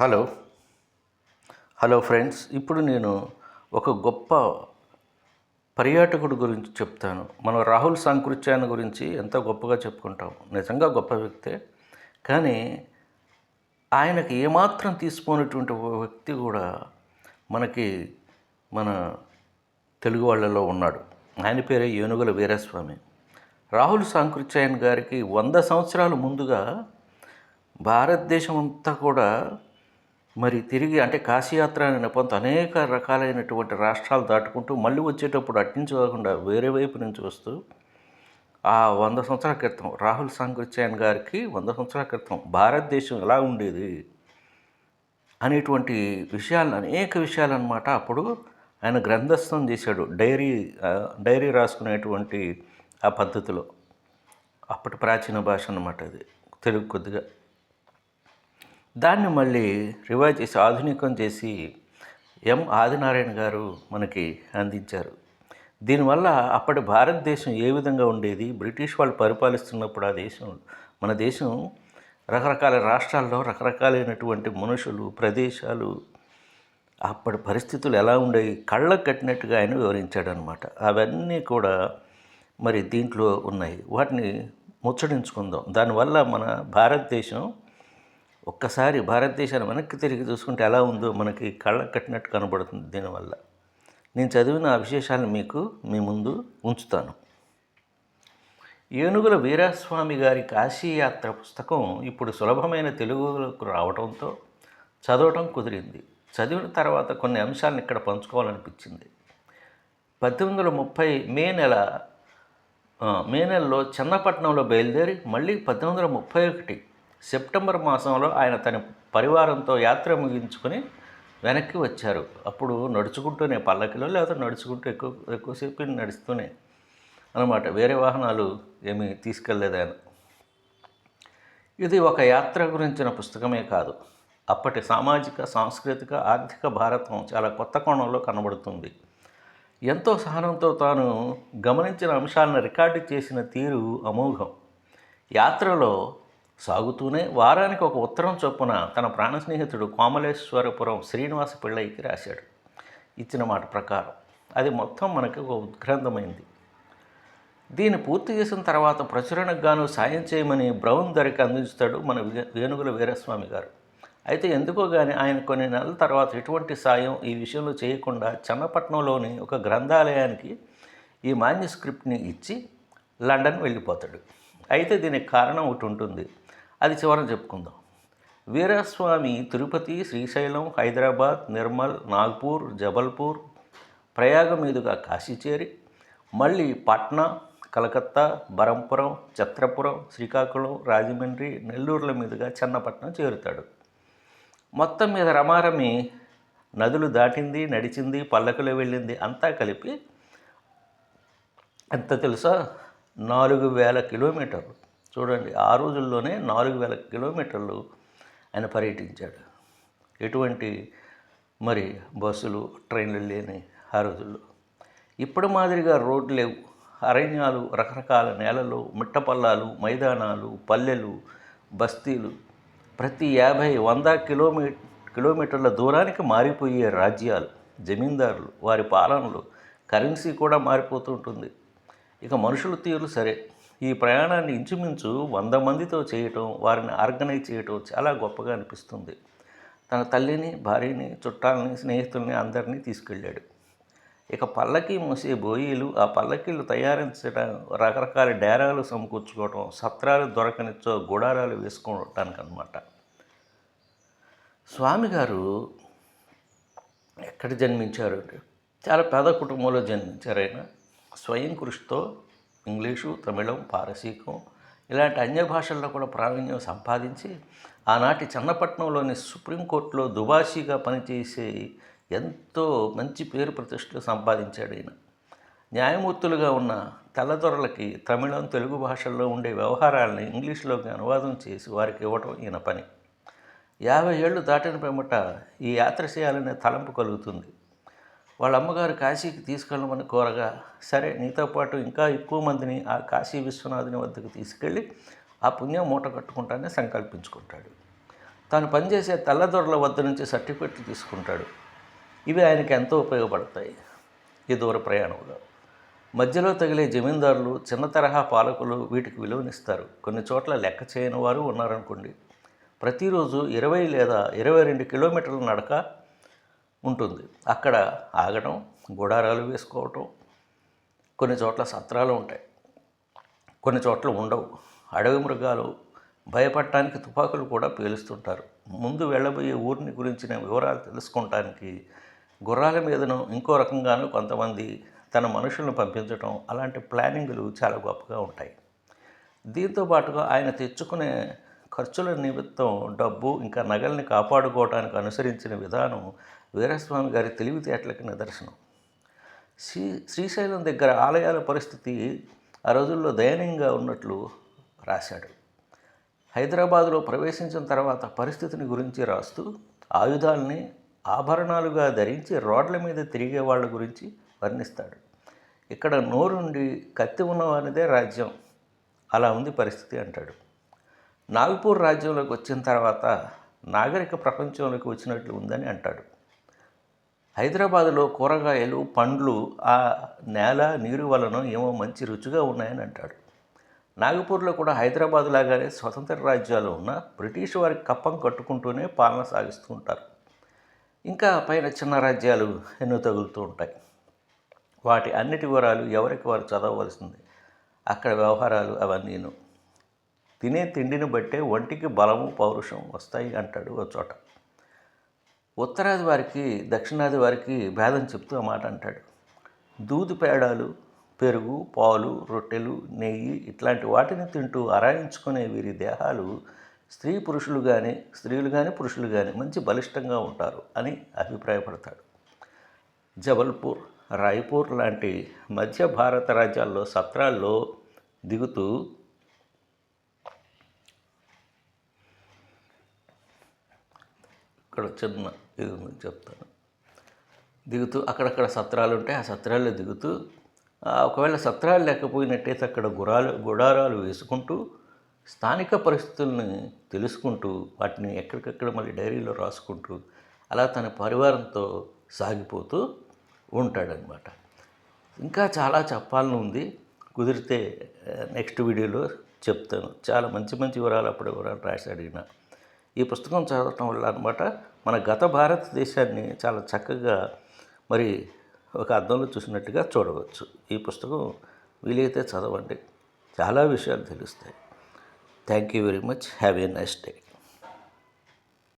Hello. Hello friends ఇప్పుడు నేను ఒక గొప్ప పర్యాటకుడు గురించి చెప్తాను. మనం రాహుల్ సాంకృత్యాన్ని గురించి ఎంతో గొప్పగా చెప్పుకుంటాం? నిజంగా గొప్ప వ్యక్తే. కానీ ఆయనకి ఏమాత్రం తీసుకునేటువంటి ఓ వ్యక్తి కూడా మనకి మన తెలుగు వాళ్ళలో ఉన్నాడు. ఆయన పేరే ఏనుగుల వీరస్వామి. రాహుల్ సాంకృత్యాయన్ గారికి వంద సంవత్సరాల ముందుగా భారతదేశం అంతా కూడా మరి తిరిగి అంటే కాశీయాత్ర అనే నెపంతో అనేక రకాలైనటువంటి రాష్ట్రాలు దాటుకుంటూ మళ్ళీ వచ్చేటప్పుడు అట్నుంచి కాకుండా వేరే వైపు నుంచి వస్తూ ఆ వంద సంవత్సరాల క్రితం రాహుల్ సాంకృత్యాయన్ గారికి వంద సంవత్సరాల క్రితం భారతదేశం ఎలా ఉండేది అనేటువంటి విషయాలను అనేక విషయాలు అనమాట అప్పుడు ఆయన గ్రంథస్థం చేశాడు డైరీ డైరీ రాసుకునేటువంటి ఆ పద్ధతిలో. అప్పటి ప్రాచీన భాష అన్నమాట అది తెలుగు కొద్దిగా. దాన్ని మళ్ళీ రివైజ్ చేసి ఆధునికం చేసి ఎం ఆదినారాయణ గారు మనకి అందించారు. దీనివల్ల అప్పటి భారతదేశం ఏ విధంగా ఉండేది? బ్రిటిష్ వాళ్ళు పరిపాలిస్తున్నప్పుడు ఆ దేశం మన దేశం రకరకాల రాష్ట్రాల్లో రకరకాలైనటువంటి మనుషులు ప్రదేశాలు అప్పటి పరిస్థితులు ఎలా ఉండేవి? కళ్ళకు కట్టినట్టుగా ఆయన వివరించాడు అనమాట అవన్నీ కూడా మరి దీంట్లో ఉన్నాయి. వాటిని ముచ్చడించుకుందాం దానివల్ల మన భారతదేశం ఒక్కసారి భారతదేశాన్ని వెనక్కి తిరిగి చూసుకుంటే ఎలా ఉందో మనకి కళ్ళ కట్టినట్టు కనబడుతుంది దీనివల్ల. నేను చదివిన ఆ విశేషాలను మీకు మీ ముందు ఉంచుతాను. ఏనుగుల వీరాస్వామి గారి కాశీయాత్ర పుస్తకం ఇప్పుడు సులభమైన తెలుగులోకి రావడంతో చదవటం కుదిరింది. చదివిన తర్వాత కొన్ని అంశాలను ఇక్కడ పంచుకోవాలనిపించింది. పద్దెనిమిది వందల ముప్పై మే నెల మే నెలలో చెన్నపట్నంలో బయలుదేరి మళ్ళీ పద్దెనిమిది వందల ముప్పై ఒకటి సెప్టెంబర్ మాసంలో ఆయన తన పరివారంతో యాత్ర ముగించుకొని వెనక్కి వచ్చారు. అప్పుడు నడుచుకుంటూనే పల్లకిలో లేదా నడుచుకుంటూ ఎక్కువ ఎక్కువసేపు నడుస్తూనే అనమాట వేరే వాహనాలు ఏమీ తీసుకెళ్ళేదు ఆయన. ఇది ఒక యాత్ర గురించిన పుస్తకమే కాదు. అప్పటి సామాజిక సాంస్కృతిక ఆర్థిక భారతం చాలా కొత్త కోణంలో కనబడుతుంది. ఎంతో సహనంతో తాను గమనించిన అంశాలను రికార్డు చేసిన తీరు అమోఘం. యాత్రలో సాగుతూనే వారానికి ఒక ఉత్తరం చొప్పున తన ప్రాణ స్నేహితుడు కోమలేశ్వరపురం శ్రీనివాస పిళ్ళైకి రాశాడు. ఇచ్చిన మాట ప్రకారం అది మొత్తం మనకి ఒక ఉద్గ్రంథమైంది. దీన్ని పూర్తి చేసిన తర్వాత ప్రచురణకు గాను సాయం చేయమని బ్రౌన్ ధరకి అందిస్తాడు మన వేణుగుల వీరస్వామి గారు. అయితే ఎందుకో కానీ ఆయన కొన్ని నెలల తర్వాత ఎటువంటి సాయం ఈ విషయంలో చేయకుండా చన్నపట్నంలోని ఒక గ్రంథాలయానికి ఈ మాన్యుస్క్రిప్ట్ని ఇచ్చి లండన్ వెళ్ళిపోతాడు. అయితే దీనికి కారణం ఒకటి ఉంటుంది. అది చివరన చెప్పుకుందాం. వీరస్వామి తిరుపతి శ్రీశైలం హైదరాబాద్ నిర్మల్ నాగ్పూర్ జబల్పూర్ ప్రయాగ మీదుగా కాశీ చేరి మళ్ళీ పట్నా కలకత్తా బరంపురం ఛత్రపురం శ్రీకాకుళం రాజమండ్రి నెల్లూరుల మీదుగా చెన్నపట్నం చేరుతాడు. మొత్తం మీద రమారమి నదులు దాటింది నడిచింది పల్లకులో వెళ్ళింది అంతా కలిపి ఎంత తెలుసా? నాలుగు వేల కిలోమీటర్లు. చూడండి ఆ రోజుల్లోనే నాలుగు వేల కిలోమీటర్లు ఆయన పర్యటించాడు. ఎటువంటి మరి బస్సులు ట్రైన్లు లేని ఆ రోజుల్లో. ఇప్పుడు మాదిరిగా రోడ్లు లేవు. అరణ్యాలు రకరకాల నేలలు మిట్టపల్లాలు మైదానాలు పల్లెలు బస్తీలు ప్రతి యాభై వంద కిలోమీ కిలోమీటర్ల దూరానికి మారిపోయే రాజ్యాలు జమీందారులు వారి పాలనలు కరెన్సీ కూడా మారిపోతూ ఉంటుంది. ఇక మనుషుల తీరు సరే. ఈ ప్రయాణాన్ని ఇంచుమించు వంద మందితో చేయటం వారిని ఆర్గనైజ్ చేయటం చాలా గొప్పగా అనిపిస్తుంది. తన తల్లిని భార్యని చుట్టాలని స్నేహితుల్ని అందరినీ తీసుకెళ్ళాడు. ఇక పల్లకి మూసే బోయీలు ఆ పల్లకీలు తయారించడం రకరకాల డేరాలు సమకూర్చుకోవటం సత్రాలు దొరకనిచ్చో గుడారాలు వేసుకోవటానికి అనమాట స్వామి గారు ఎక్కడ జన్మించారు అంటే చాలా పేద కుటుంబంలో జన్మించారు ఆయన. స్వయం కృషితో ఇంగ్లీషు తమిళం పారసీకం ఇలాంటి అన్య భాషల్లో కూడా ప్రావీణ్యం సంపాదించి ఆనాటి చన్నపట్నంలోని సుప్రీంకోర్టులో దుబాషీగా పనిచేసే ఎంతో మంచి పేరు ప్రతిష్టలు సంపాదించాడు ఈయన. న్యాయమూర్తులుగా ఉన్న తెల్లదొరలకి తమిళం తెలుగు భాషల్లో ఉండే వ్యవహారాలని ఇంగ్లీష్లోకి అనువాదం చేసి వారికి ఇవ్వటం ఈయన పని. యాభై ఏళ్ళు దాటిన పిమ్మట ఈ యాత్ర చేయాలనే తలంపు కలుగుతుంది. వాళ్ళ అమ్మగారు కాశీకి తీసుకెళ్ళమని కోరగా సరే నీతో పాటు ఇంకా ఎక్కువ మందిని ఆ కాశీ విశ్వనాథుని వద్దకు తీసుకెళ్ళి ఆ పుణ్యం మూట కట్టుకుంటానని సంకల్పించుకుంటాడు. తాను పనిచేసే తెల్లదొరల వద్ద నుంచి సర్టిఫికెట్లు తీసుకుంటాడు. ఇవి ఆయనకి ఎంతో ఉపయోగపడతాయి. ఈ దూర ప్రయాణంలో మధ్యలో తగిలే జమీందారులు చిన్న తరహా పాలకులు వీటికి విలువనిస్తారు. కొన్ని చోట్ల లెక్క చేయని వారు ఉన్నారనుకోండి. ప్రతిరోజు ఇరవై లేదా ఇరవై రెండు కిలోమీటర్ల నడక ఉంటుంది. అక్కడ ఆగడం గుడారాలు వేసుకోవటం కొన్ని చోట్ల సత్రాలు ఉంటాయి. కొన్ని చోట్ల ఉండవు. అడవి మృగాలు భయపడటానికి తుపాకులు కూడా పేలుస్తుంటారు. ముందు వెళ్ళబోయే ఊరిని గురించిన వివరాలు తెలుసుకోవటానికి గుర్రాల మీదను ఇంకో రకంగాను కొంతమంది తన మనుషులను పంపించడం అలాంటి ప్లానింగులు చాలా గొప్పగా ఉంటాయి. దీంతో పాటుగా ఆయన తెచ్చుకునే ఖర్చుల నిమిత్తం డబ్బు ఇంకా నగల్ని కాపాడుకోవడానికి అనుసరించిన విధానం వీరస్వామి గారి తెలివితేటలకు నిదర్శనం. శ్రీ శ్రీశైలం దగ్గర ఆలయాల పరిస్థితి ఆ రోజుల్లో దయనీయంగా ఉన్నట్లు రాశాడు. హైదరాబాదులో ప్రవేశించిన తర్వాత పరిస్థితిని గురించి రాస్తూ ఆయుధాలని ఆభరణాలుగా ధరించి రోడ్ల మీద తిరిగే వాళ్ళ గురించి వర్ణిస్తాడు. ఇక్కడ నోరుండి కత్తి ఉన్నవానిదే రాజ్యం. అలా ఉంది పరిస్థితి అంటాడు. నాగపూర్ రాజ్యంలోకి వచ్చిన తర్వాత నాగరిక ప్రపంచంలోకి వచ్చినట్లు ఉందని అంటాడు. హైదరాబాదులో కూరగాయలు పండ్లు ఆ నేల నీరు వలన ఏమో మంచి రుచిగా ఉన్నాయని అంటాడు. నాగపూర్లో కూడా హైదరాబాద్ లాగానే స్వతంత్ర రాజ్యాలు ఉన్న బ్రిటిష్ వారికి కప్పం కట్టుకుంటూనే పాలన సాగిస్తూ ఉంటారు. ఇంకా పైన చిన్న రాజ్యాలు ఎన్నో తగులుతూ ఉంటాయి. వాటి అన్నిటి వివరాలు ఎవరికి వారు చదవవలసింది? అక్కడ వ్యవహారాలు అవన్నీను. తినే తిండిని బట్టే ఒంటికి బలము పౌరుషం వస్తాయి అంటాడు ఒక చోట. ఉత్తరాది వారికి దక్షిణాది వారికి భేదం చెప్తూ ఆ మాట అంటాడు. దూది పేడాలు పెరుగు పాలు రొట్టెలు నెయ్యి ఇట్లాంటి వాటిని తింటూ ఆరాయించుకునే వీరి దేహాలు స్త్రీ పురుషులు కానీ స్త్రీలు కానీ పురుషులు కానీ మంచి బలిష్టంగా ఉంటారు అని అభిప్రాయపడతాడు. జబల్పూర్ రాయ్పూర్ లాంటి మధ్య భారత రాజ్యాల్లో సత్రాల్లో దిగుతూ ఇక్కడ చిన్న ఇది చెప్తాను. దిగుతూ అక్కడక్కడ సత్రాలు ఉంటాయి ఆ సత్రాల్లో దిగుతూ ఒకవేళ సత్రాలు లేకపోయినట్టయితే అక్కడ గురాలు గుడారాలు వేసుకుంటూ స్థానిక పరిస్థితుల్ని తెలుసుకుంటూ వాటిని ఎక్కడికక్కడ మళ్ళీ డైరీలో రాసుకుంటూ అలా తన పరివారంతో సాగిపోతూ ఉంటాడనమాట. ఇంకా చాలా చెప్పాలని ఉంది. కుదిరితే నెక్స్ట్ వీడియోలో చెప్తాను. చాలా మంచి మంచి వివరాలు అప్పుడు వివరాలు రాసి అడిగిన. ఈ పుస్తకం చదవటం వల్ల అనమాట మన గత భారతదేశాన్ని చాలా చక్కగా మరి ఒక అర్థంలో చూసినట్టుగా చూడవచ్చు. ఈ పుస్తకం వీలైతే చదవండి. చాలా విషయాలు తెలుస్తాయి. Thank you very much have a nice day